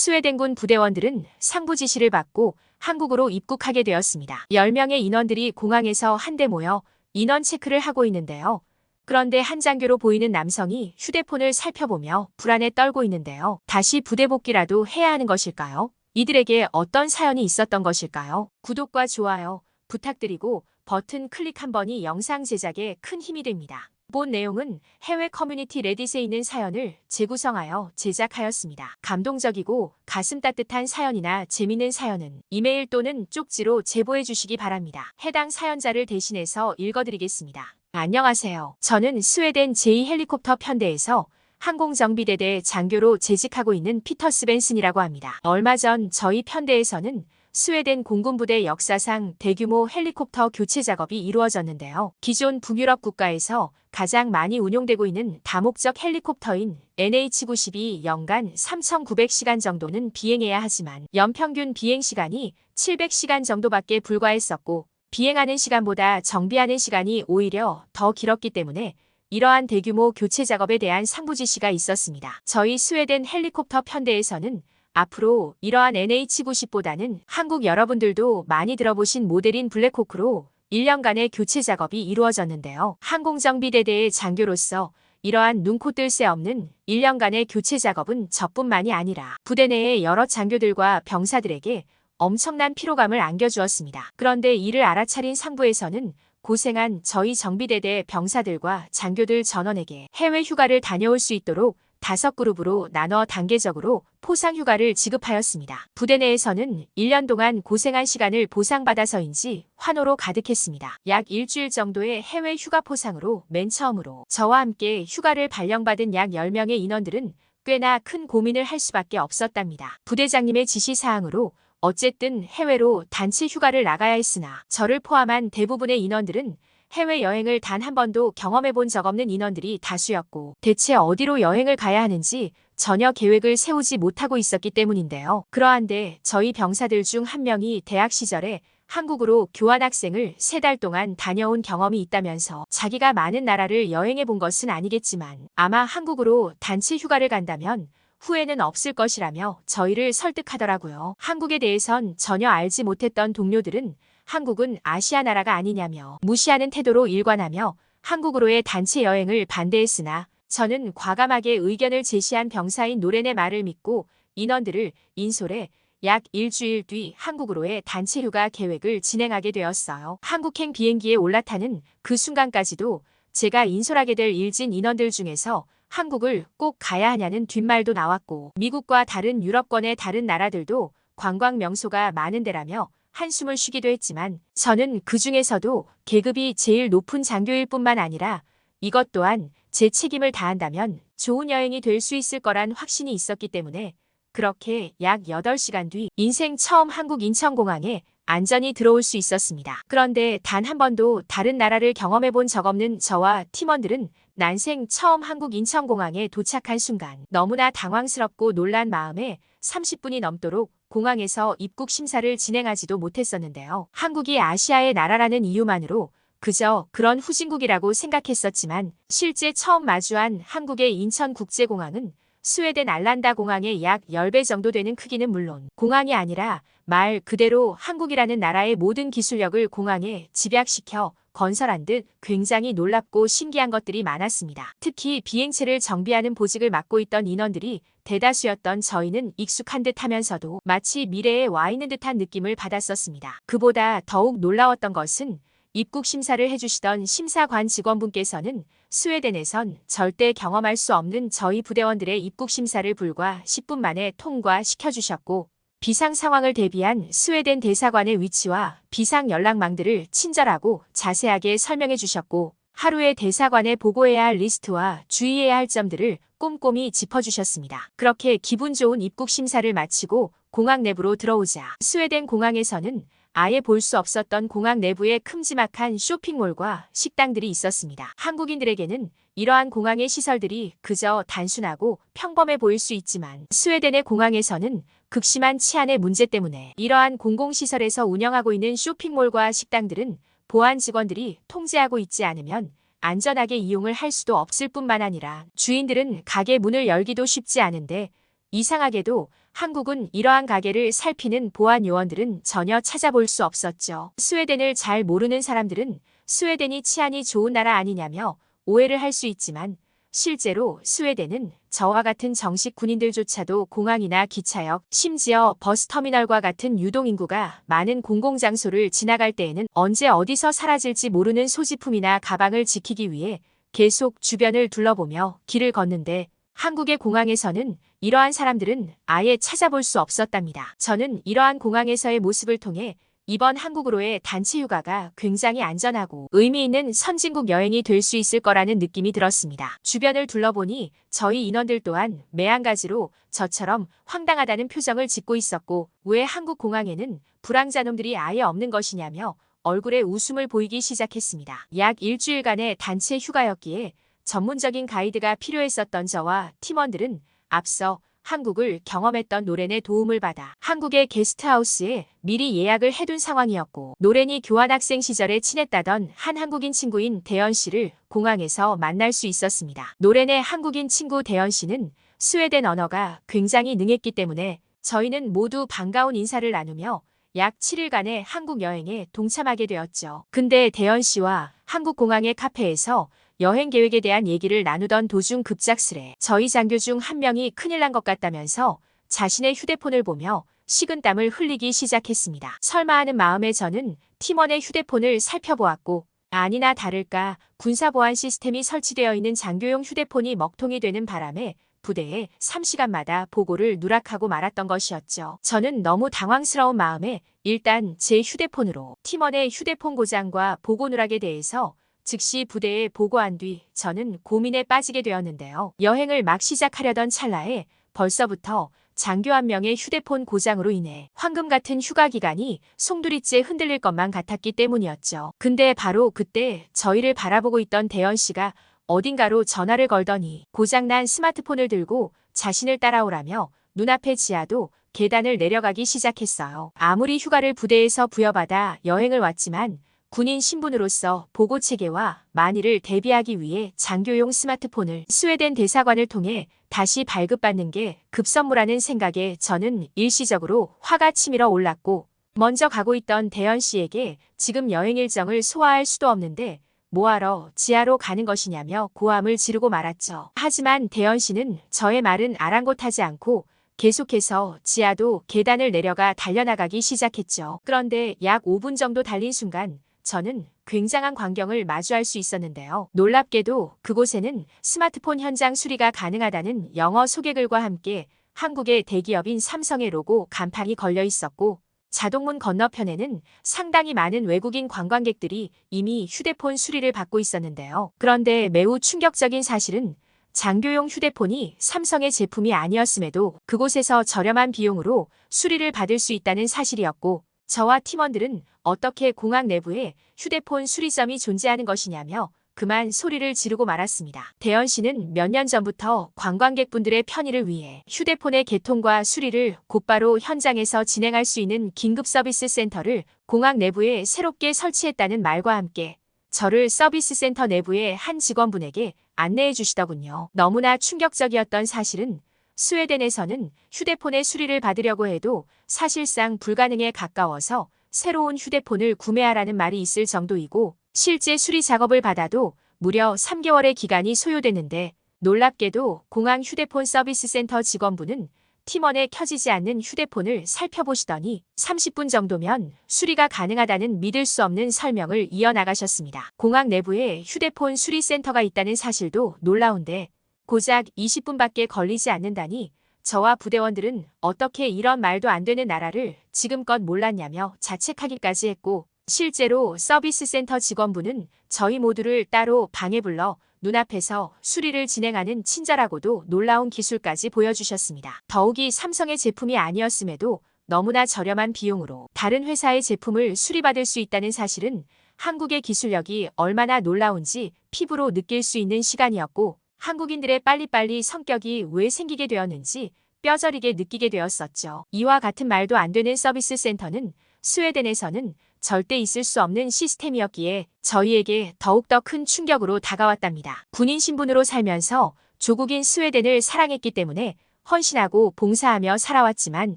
스웨덴군 부대원들은 상부 지시를 받고 한국으로 입국하게 되었습니다. 10명의 인원들이 공항에서 한데 모여 인원 체크를 하고 있는데요. 그런데 한 장교로 보이는 남성이 휴대폰을 살펴보며 불안에 떨고 있는데요. 다시 부대 복귀라도 해야 하는 것일까요? 이들에게 어떤 사연이 있었던 것일까요? 구독과 좋아요 부탁드리고 버튼 클릭 한 번이 영상 제작에 큰 힘이 됩니다. 본 내용은 해외 커뮤니티 레딧에 있는 사연을 재구성하여 제작하였습니다. 감동적이고 가슴 따뜻한 사연이나 재미있는 사연은 이메일 또는 쪽지로 제보해 주시기 바랍니다. 해당 사연자를 대신해서 읽어드리겠습니다. 안녕하세요. 저는 스웨덴 제2헬리콥터 편대에서 항공정비대대 장교로 재직하고 있는 피터 스 벤슨이라고 합니다. 얼마 전 저희 편대에서는 스웨덴 공군부대 역사상 대규모 헬리콥터 교체 작업이 이루어졌는데요. 기존 북유럽 국가에서 가장 많이 운용되고 있는 다목적 헬리콥터인 NH-90이 연간 3,900시간 정도는 비행해야 하지만 연평균 비행시간이 700시간 정도밖에 불과했었고 비행하는 시간보다 정비하는 시간이 오히려 더 길었기 때문에 이러한 대규모 교체 작업에 대한 상부 지시가 있었습니다. 저희 스웨덴 헬리콥터 편대에서는 앞으로 이러한 NH90보다는 한국 여러분들도 많이 들어보신 모델인 블랙호크로 1년간의 교체 작업이 이루어졌는데요. 항공정비대대의 장교로서 이러한 눈코 뜰 새 없는 1년간의 교체 작업은 저뿐만이 아니라 부대 내의 여러 장교들과 병사들에게 엄청난 피로감을 안겨주었습니다. 그런데 이를 알아차린 상부에서는 고생한 저희 정비대대 병사들과 장교들 전원에게 해외 휴가를 다녀올 수 있도록 다섯 그룹으로 나눠 단계적으로 포상 휴가를 지급하였습니다. 부대 내에서는 1년 동안 고생한 시간을 보상받아서인지 환호로 가득했습니다. 약 일주일 정도의 해외 휴가 포상으로 맨 처음으로 저와 함께 휴가를 발령받은 약 10명의 인원들은 꽤나 큰 고민을 할 수밖에 없었답니다. 부대장님의 지시사항으로 어쨌든 해외로 단체 휴가를 나가야 했으나 저를 포함한 대부분의 인원들은 해외 여행을 단 한 번도 경험해 본 적 없는 인원들이 다수였고 대체 어디로 여행을 가야 하는지 전혀 계획을 세우지 못하고 있었기 때문인데요. 그러한데 저희 병사들 중 한 명이 대학 시절에 한국으로 교환학생을 세 달 동안 다녀온 경험이 있다면서 자기가 많은 나라를 여행해 본 것은 아니겠지만 아마 한국으로 단체 휴가를 간다면 후회는 없을 것이라며 저희를 설득하더라고요. 한국에 대해선 전혀 알지 못했던 동료들은 한국은 아시아 나라가 아니냐며 무시하는 태도로 일관하며 한국으로의 단체 여행을 반대했으나 저는 과감하게 의견을 제시한 병사인 노렌의 말을 믿고 인원들을 인솔해 약 일주일 뒤 한국으로의 단체 휴가 계획을 진행하게 되었어요. 한국행 비행기에 올라타는 그 순간까지도 제가 인솔하게 될 일진 인원들 중에서 한국을 꼭 가야 하냐는 뒷말도 나왔고 미국과 다른 유럽권의 다른 나라들도 관광 명소가 많은 데라며 한숨을 쉬기도 했지만 저는 그 중에서도 계급이 제일 높은 장교일 뿐만 아니라 이것 또한 제 책임을 다한다면 좋은 여행이 될 수 있을 거란 확신이 있었기 때문에 그렇게 약 8시간 뒤 인생 처음 한국 인천공항에 안전히 들어올 수 있었습니다. 그런데 단 한 번도 다른 나라를 경험해 본 적 없는 저와 팀원들은 난생 처음 한국 인천공항에 도착한 순간 너무나 당황스럽고 놀란 마음에 30분이 넘도록 공항에서 입국 심사를 진행하지도 못했었는데요. 한국이 아시아의 나라라는 이유만으로 그저 그런 후진국이라고 생각했었지만 실제 처음 마주한 한국의 인천국제공항은 스웨덴 알란다 공항의 약 10배 정도 되는 크기는 물론 공항이 아니라 말 그대로 한국이라는 나라의 모든 기술력을 공항에 집약시켜 건설한 듯 굉장히 놀랍고 신기한 것들이 많았습니다. 특히 비행체를 정비하는 보직을 맡고 있던 인원들이 대다수였던 저희는 익숙한 듯 하면서도 마치 미래에 와 있는 듯한 느낌을 받았었습니다. 그보다 더욱 놀라웠던 것은 입국 심사를 해주시던 심사관 직원분께서는 스웨덴에선 절대 경험할 수 없는 저희 부대원들의 입국 심사를 불과 10분 만에 통과시켜주셨고 비상 상황을 대비한 스웨덴 대사관의 위치와 비상 연락망들을 친절하고 자세하게 설명해 주셨고 하루에 대사관에 보고해야 할 리스트와 주의해야 할 점들을 꼼꼼히 짚어주셨습니다. 그렇게 기분 좋은 입국 심사를 마치고 공항 내부로 들어오자 스웨덴 공항에서는 아예 볼 수 없었던 공항 내부에 큼지막한 쇼핑몰과 식당들이 있었습니다. 한국인들에게는 이러한 공항의 시설들이 그저 단순하고 평범해 보일 수 있지만 스웨덴의 공항에서는 극심한 치안의 문제 때문에 이러한 공공시설에서 운영하고 있는 쇼핑몰과 식당들은 보안 직원들이 통제하고 있지 않으면 안전하게 이용을 할 수도 없을 뿐만 아니라 주인들은 가게 문을 열기도 쉽지 않은데 이상하게도 한국은 이러한 가게를 살피는 보안 요원들은 전혀 찾아볼 수 없었죠. 스웨덴을 잘 모르는 사람들은 스웨덴이 치안이 좋은 나라 아니냐며 오해를 할 수 있지만 실제로 스웨덴은 저와 같은 정식 군인들조차도 공항이나 기차역, 심지어 버스터미널과 같은 유동인구가 많은 공공장소를 지나갈 때에는 언제 어디서 사라질지 모르는 소지품이나 가방을 지키기 위해 계속 주변을 둘러보며 길을 걷는데 한국의 공항에서는 이러한 사람들은 아예 찾아볼 수 없었답니다. 저는 이러한 공항에서의 모습을 통해 이번 한국으로의 단체 휴가가 굉장히 안전하고 의미 있는 선진국 여행이 될 수 있을 거라는 느낌이 들었습니다. 주변을 둘러보니 저희 인원들 또한 매한가지로 저처럼 황당하다는 표정을 짓고 있었고 왜 한국 공항에는 불황자놈들이 아예 없는 것이냐며 얼굴에 웃음을 보이기 시작했습니다. 약 일주일간의 단체 휴가였기에 전문적인 가이드가 필요했었던 저와 팀원들은 앞서 한국을 경험했던 노렌의 도움을 받아 한국의 게스트하우스에 미리 예약을 해둔 상황이었고 노렌이 교환학생 시절에 친했다던 한 한국인 친구인 대연 씨를 공항에서 만날 수 있었습니다. 노렌의 한국인 친구 대연 씨는 스웨덴 언어가 굉장히 능했기 때문에 저희는 모두 반가운 인사를 나누며 약 7일간의 한국 여행에 동참하게 되었죠. 근데 대연 씨와 한국 공항의 카페에서 여행 계획에 대한 얘기를 나누던 도중 급작스레 저희 장교 중 한 명이 큰일 난 것 같다면서 자신의 휴대폰을 보며 식은땀을 흘리기 시작했습니다. 설마 하는 마음에 저는 팀원의 휴대폰을 살펴보았고 아니나 다를까 군사보안 시스템이 설치되어 있는 장교용 휴대폰이 먹통이 되는 바람에 부대에 3시간마다 보고를 누락하고 말았던 것이었죠. 저는 너무 당황스러운 마음에 일단 제 휴대폰으로 팀원의 휴대폰 고장과 보고 누락에 대해서 즉시 부대에 보고한 뒤 저는 고민에 빠지게 되었는데요. 여행을 막 시작하려던 찰나에 벌써부터 장교 한 명의 휴대폰 고장으로 인해 황금 같은 휴가 기간이 송두리째 흔들릴 것만 같았기 때문이었죠. 근데 바로 그때 저희를 바라보고 있던 대연 씨가 어딘가로 전화를 걸더니 고장난 스마트폰을 들고 자신을 따라오라며 눈앞의 지하도 계단을 내려가기 시작했어요. 아무리 휴가를 부대에서 부여받아 여행을 왔지만 군인 신분으로서 보고 체계와 만일을 대비하기 위해 장교용 스마트폰을 스웨덴 대사관을 통해 다시 발급받는 게 급선무라는 생각에 저는 일시적으로 화가 치밀어 올랐고 먼저 가고 있던 대연 씨에게 지금 여행 일정을 소화할 수도 없는데 뭐하러 지하로 가는 것이냐며 고함을 지르고 말았죠. 하지만 대연 씨는 저의 말은 아랑곳하지 않고 계속해서 지하도 계단을 내려가 달려나가기 시작했죠. 그런데 약 5분 정도 달린 순간 저는 굉장한 광경을 마주할 수 있었는데요. 놀랍게도 그곳에는 스마트폰 현장 수리가 가능하다는 영어 소개글과 함께 한국의 대기업인 삼성의 로고 간판이 걸려 있었고 자동문 건너편에는 상당히 많은 외국인 관광객들이 이미 휴대폰 수리를 받고 있었는데요. 그런데 매우 충격적인 사실은 장교용 휴대폰이 삼성의 제품이 아니었음에도 그곳에서 저렴한 비용으로 수리를 받을 수 있다는 사실이었고 저와 팀원들은 어떻게 공항 내부에 휴대폰 수리점이 존재하는 것이냐며 그만 소리를 지르고 말았습니다. 대연 씨는 몇 년 전부터 관광객분들의 편의를 위해 휴대폰의 개통과 수리를 곧바로 현장에서 진행할 수 있는 긴급 서비스 센터를 공항 내부에 새롭게 설치했다는 말과 함께 저를 서비스 센터 내부의 한 직원분에게 안내해 주시더군요. 너무나 충격적이었던 사실은 스웨덴에서는 휴대폰의 수리를 받으려고 해도 사실상 불가능에 가까워서 새로운 휴대폰을 구매하라는 말이 있을 정도이고 실제 수리 작업을 받아도 무려 3개월의 기간이 소요되는데 놀랍게도 공항 휴대폰 서비스 센터 직원분은 팀원에 켜지지 않는 휴대폰을 살펴보시더니 30분 정도면 수리가 가능하다는 믿을 수 없는 설명을 이어나가셨습니다. 공항 내부에 휴대폰 수리 센터가 있다는 사실도 놀라운데 고작 20분밖에 걸리지 않는다니 저와 부대원들은 어떻게 이런 말도 안 되는 나라를 지금껏 몰랐냐며 자책하기까지 했고 실제로 서비스 센터 직원분은 저희 모두를 따로 방에 불러 눈앞에서 수리를 진행하는 친절하고도 놀라운 기술까지 보여주셨습니다. 더욱이 삼성의 제품이 아니었음에도 너무나 저렴한 비용으로 다른 회사의 제품을 수리받을 수 있다는 사실은 한국의 기술력이 얼마나 놀라운지 피부로 느낄 수 있는 시간이었고 한국인들의 빨리빨리 성격이 왜 생기게 되었는지 뼈저리게 느끼게 되었었죠. 이와 같은 말도 안 되는 서비스 센터는 스웨덴에서는 절대 있을 수 없는 시스템이었기에 저희에게 더욱더 큰 충격으로 다가왔답니다. 군인 신분으로 살면서 조국인 스웨덴을 사랑했기 때문에 헌신하고 봉사하며 살아왔지만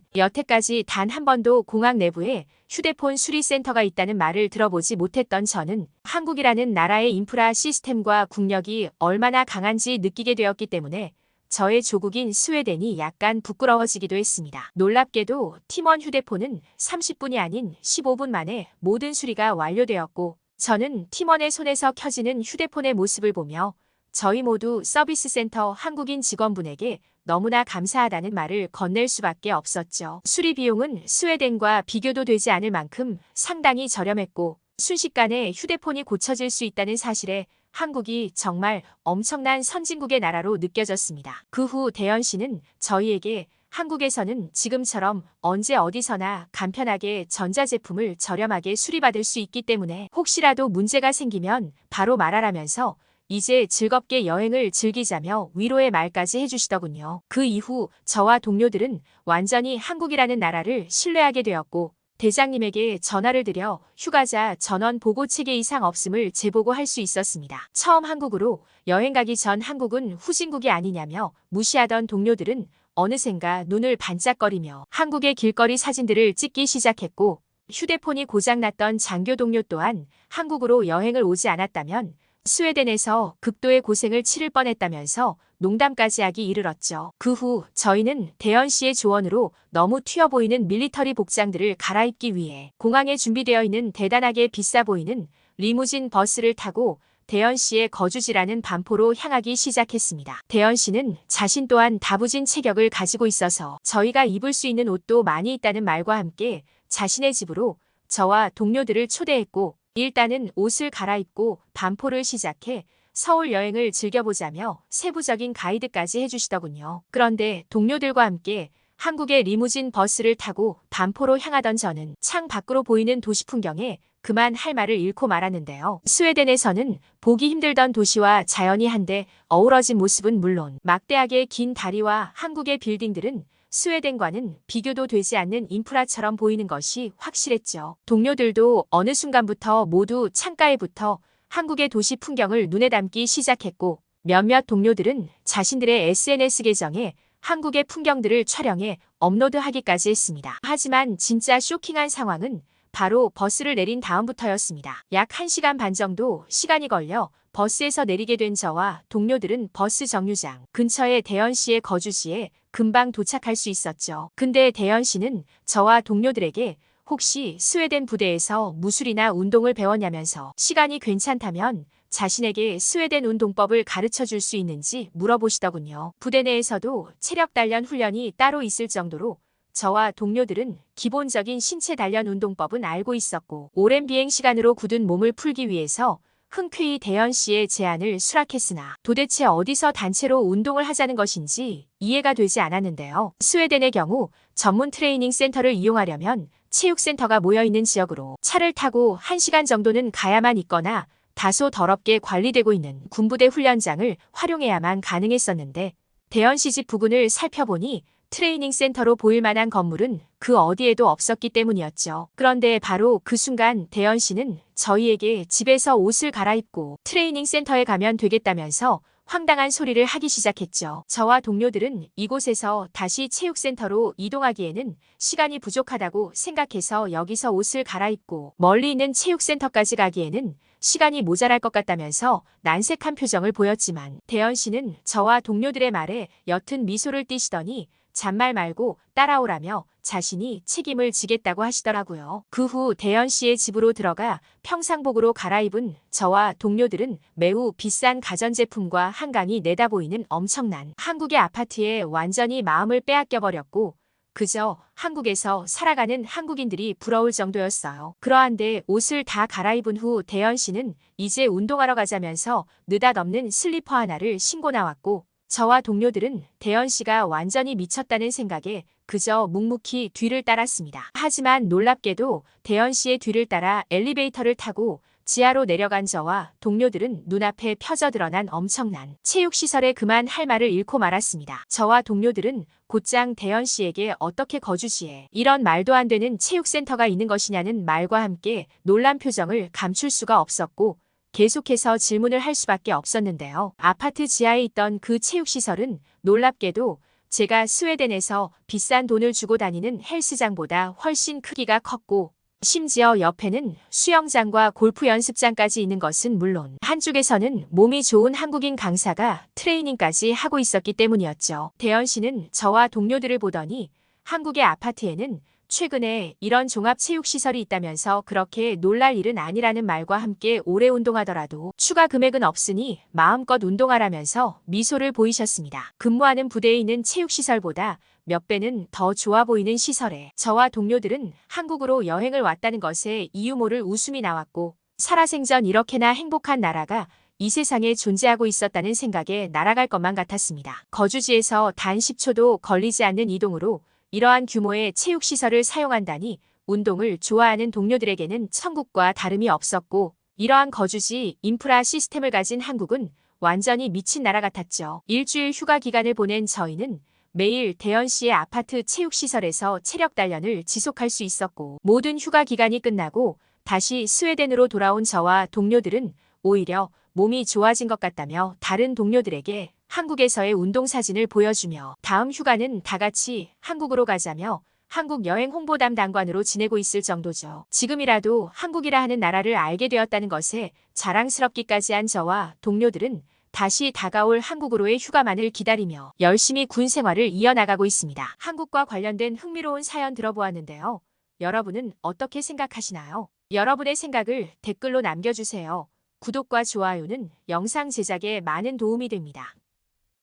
여태까지 단 한 번도 공항 내부에 휴대폰 수리센터가 있다는 말을 들어보지 못했던 저는 한국이라는 나라의 인프라 시스템과 국력이 얼마나 강한지 느끼게 되었기 때문에 저의 조국인 스웨덴이 약간 부끄러워지기도 했습니다. 놀랍게도 팀원 휴대폰은 30분이 아닌 15분 만에 모든 수리가 완료되었고 저는 팀원의 손에서 켜지는 휴대폰의 모습을 보며 저희 모두 서비스 센터 한국인 직원분에게 너무나 감사하다는 말을 건넬 수밖에 없었죠. 수리 비용은 스웨덴과 비교도 되지 않을 만큼 상당히 저렴했고 순식간에 휴대폰이 고쳐질 수 있다는 사실에 한국이 정말 엄청난 선진국의 나라로 느껴졌습니다. 그 후 대현 씨는 저희에게 한국에서는 지금처럼 언제 어디서나 간편하게 전자제품을 저렴하게 수리받을 수 있기 때문에 혹시라도 문제가 생기면 바로 말하라면서 이제 즐겁게 여행을 즐기자며 위로의 말까지 해주시더군요. 그 이후 저와 동료들은 완전히 한국이라는 나라를 신뢰하게 되었고 대장님에게 전화를 드려 휴가자 전원 보고 체계 이상 없음을 재보고할 수 있었습니다. 처음 한국으로 여행 가기 전 한국은 후진국이 아니냐며 무시하던 동료들은 어느샌가 눈을 반짝거리며 한국의 길거리 사진들을 찍기 시작했고 휴대폰이 고장났던 장교 동료 또한 한국으로 여행을 오지 않았다면 스웨덴에서 극도의 고생을 치를 뻔했다면서 농담까지 하기 이르렀죠. 그 후 저희는 대현 씨의 조언으로 너무 튀어 보이는 밀리터리 복장들을 갈아입기 위해 공항에 준비되어 있는 대단하게 비싸 보이는 리무진 버스를 타고 대현 씨의 거주지라는 반포로 향하기 시작했습니다. 대현 씨는 자신 또한 다부진 체격을 가지고 있어서 저희가 입을 수 있는 옷도 많이 있다는 말과 함께 자신의 집으로 저와 동료들을 초대했고 일단은 옷을 갈아입고 반포를 시작해 서울 여행을 즐겨보자며 세부적인 가이드까지 해주시더군요. 그런데 동료들과 함께 한국의 리무진 버스를 타고 반포로 향하던 저는 창 밖으로 보이는 도시 풍경에 그만 할 말을 잃고 말았는데요. 스웨덴에서는 보기 힘들던 도시와 자연이 한데 어우러진 모습은 물론 막대하게 긴 다리와 한국의 빌딩들은 스웨덴과는 비교도 되지 않는 인프라처럼 보이는 것이 확실했죠. 동료들도 어느 순간부터 모두 창가에 붙어 한국의 도시 풍경을 눈에 담기 시작했고 몇몇 동료들은 자신들의 SNS 계정에 한국의 풍경들을 촬영해 업로드하기까지 했습니다. 하지만 진짜 쇼킹한 상황은 바로 버스를 내린 다음부터였습니다. 약 1시간 반 정도 시간이 걸려 버스에서 내리게 된 저와 동료들은 버스 정류장 근처의 대현 씨의 거주지에 금방 도착할 수 있었죠. 근데 대현 씨는 저와 동료들에게 혹시 스웨덴 부대에서 무술이나 운동을 배웠냐면서 시간이 괜찮다면 자신에게 스웨덴 운동법을 가르쳐 줄 수 있는지 물어보시더군요. 부대 내에서도 체력 단련 훈련이 따로 있을 정도로 저와 동료들은 기본적인 신체 단련 운동법은 알고 있었고 오랜 비행 시간으로 굳은 몸을 풀기 위해서 흔쾌히 대현 씨의 제안을 수락했으나 도대체 어디서 단체로 운동을 하자는 것인지 이해가 되지 않았는데요. 스웨덴의 경우 전문 트레이닝 센터를 이용하려면 체육센터가 모여있는 지역으로 차를 타고 1시간 정도는 가야만 있거나 다소 더럽게 관리되고 있는 군부대 훈련장을 활용해야만 가능했었는데 대현 씨집 부근을 살펴보니 트레이닝 센터로 보일 만한 건물은 그 어디에도 없었기 때문이었죠. 그런데 바로 그 순간 대현 씨는 저희에게 집에서 옷을 갈아입고 트레이닝 센터에 가면 되겠다면서 황당한 소리를 하기 시작했죠. 저와 동료들은 이곳에서 다시 체육센터로 이동하기에는 시간이 부족하다고 생각해서 여기서 옷을 갈아입고 멀리 있는 체육센터까지 가기에는 시간이 모자랄 것 같다면서 난색한 표정을 보였지만 대현 씨는 저와 동료들의 말에 옅은 미소를 띠시더니 잔말 말고 따라오라며 자신이 책임을 지겠다고 하시더라고요. 그 후 대현 씨의 집으로 들어가 평상복으로 갈아입은 저와 동료들은 매우 비싼 가전제품과 한강이 내다보이는 엄청난 한국의 아파트에 완전히 마음을 빼앗겨 버렸고 그저 한국에서 살아가는 한국인들이 부러울 정도였어요. 그러한데 옷을 다 갈아입은 후 대현 씨는 이제 운동하러 가자면서 느닷없는 슬리퍼 하나를 신고 나왔고 저와 동료들은 대현 씨가 완전히 미쳤다는 생각에 그저 묵묵히 뒤를 따랐습니다. 하지만 놀랍게도 대현 씨의 뒤를 따라 엘리베이터를 타고 지하로 내려간 저와 동료들은 눈앞에 펴져 드러난 엄청난 체육시설에 그만 할 말을 잃고 말았습니다. 저와 동료들은 곧장 대현 씨에게 어떻게 거주지에 이런 말도 안 되는 체육센터가 있는 것이냐는 말과 함께 놀란 표정을 감출 수가 없었고 계속해서 질문을 할 수밖에 없었는데요. 아파트 지하에 있던 그 체육시설은 놀랍게도 제가 스웨덴에서 비싼 돈을 주고 다니는 헬스장보다 훨씬 크기가 컸고 심지어 옆에는 수영장과 골프 연습장까지 있는 것은 물론 한쪽에서는 몸이 좋은 한국인 강사가 트레이닝까지 하고 있었기 때문이었죠. 대현 씨는 저와 동료들을 보더니 한국의 아파트에는 최근에 이런 종합체육시설이 있다면서 그렇게 놀랄 일은 아니라는 말과 함께 오래 운동하더라도 추가 금액은 없으니 마음껏 운동하라면서 미소를 보이셨습니다. 근무하는 부대에 있는 체육시설보다 몇 배는 더 좋아 보이는 시설에 저와 동료들은 한국으로 여행을 왔다는 것에 이유 모를 웃음이 나왔고 살아생전 이렇게나 행복한 나라가 이 세상에 존재하고 있었다는 생각에 날아갈 것만 같았습니다. 거주지에서 단 10초도 걸리지 않는 이동으로 이러한 규모의 체육시설을 사용한다니 운동을 좋아하는 동료들에게는 천국과 다름이 없었고 이러한 거주지 인프라 시스템을 가진 한국은 완전히 미친 나라 같았죠. 일주일 휴가 기간을 보낸 저희는 매일 대현 씨의 아파트 체육시설에서 체력 단련을 지속할 수 있었고 모든 휴가 기간이 끝나고 다시 스웨덴으로 돌아온 저와 동료들은 오히려 몸이 좋아진 것 같다며 다른 동료들에게 한국에서의 운동 사진을 보여주며 다음 휴가는 다 같이 한국으로 가자며 한국 여행 홍보 담당관으로 지내고 있을 정도죠. 지금이라도 한국이라 하는 나라를 알게 되었다는 것에 자랑스럽기까지 한 저와 동료들은 다시 다가올 한국으로의 휴가만을 기다리며 열심히 군 생활을 이어나가고 있습니다. 한국과 관련된 흥미로운 사연 들어보았는데요. 여러분은 어떻게 생각하시나요? 여러분의 생각을 댓글로 남겨주세요. 구독과 좋아요는 영상 제작에 많은 도움이 됩니다.